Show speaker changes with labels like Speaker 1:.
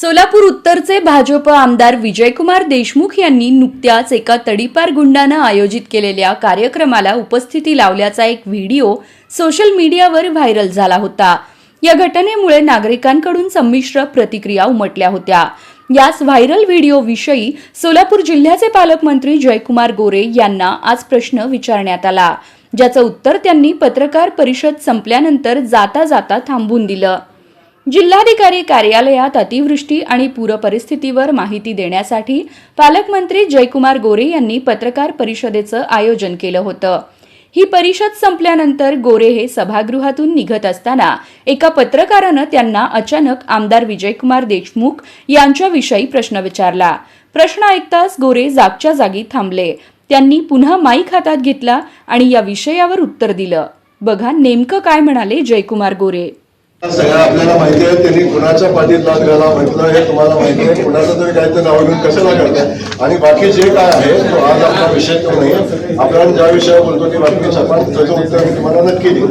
Speaker 1: सोलापूर उत्तरचे भाजप आमदार विजयकुमार देशमुख यांनी नुकत्याच एका तडीपार गुंडानं आयोजित केलेल्या कार्यक्रमाला उपस्थिती लावल्याचा एक व्हिडिओ सोशल मीडियावर व्हायरल झाला होता. या घटनेमुळे नागरिकांकडून संमिश्र प्रतिक्रिया उमटल्या होत्या. याच व्हायरल व्हिडिओविषयी सोलापूर जिल्ह्याचे पालकमंत्री जयकुमार गोरे यांना आज प्रश्न विचारण्यात आला. ज्याचं उत्तर त्यांनी पत्रकार परिषद संपल्यानंतर जाता जाता थांबून दिलं. जिल्हाधिकारी कार्यालयात अतिवृष्टी आणि पूरपरिस्थितीवर माहिती देण्यासाठी पालकमंत्री जयकुमार गोरे यांनी पत्रकार परिषदेचं आयोजन केलं होतं. ही परिषद संपल्यानंतर गोरे हे सभागृहातून निघत असताना एका पत्रकारानं त्यांना अचानक आमदार विजयकुमार देशमुख यांच्याविषयी प्रश्न विचारला. प्रश्न ऐकताच गोरे जागच्या जागी थांबले. त्यांनी पुन्हा माईक हातात घेतला आणि या विषयावर उत्तर दिलं. बघा नेमकं काय म्हणाले जयकुमार गोरे.
Speaker 2: सगळ्या आपल्याला माहिती आहे त्यांनी कुणाच्या पाठीत लाच घाला म्हटलं हे तुम्हाला माहिती आहे. कुणाचं तरी काहीतरी नाव घेऊन कशाला करताय? आणि बाकी जे काय आहे तो आज आपला विषय तो नाही. आपण ज्या विषयावर बोलतो ती बातमी छापा त्याचं उत्तर मी तुम्हाला नक्की देऊ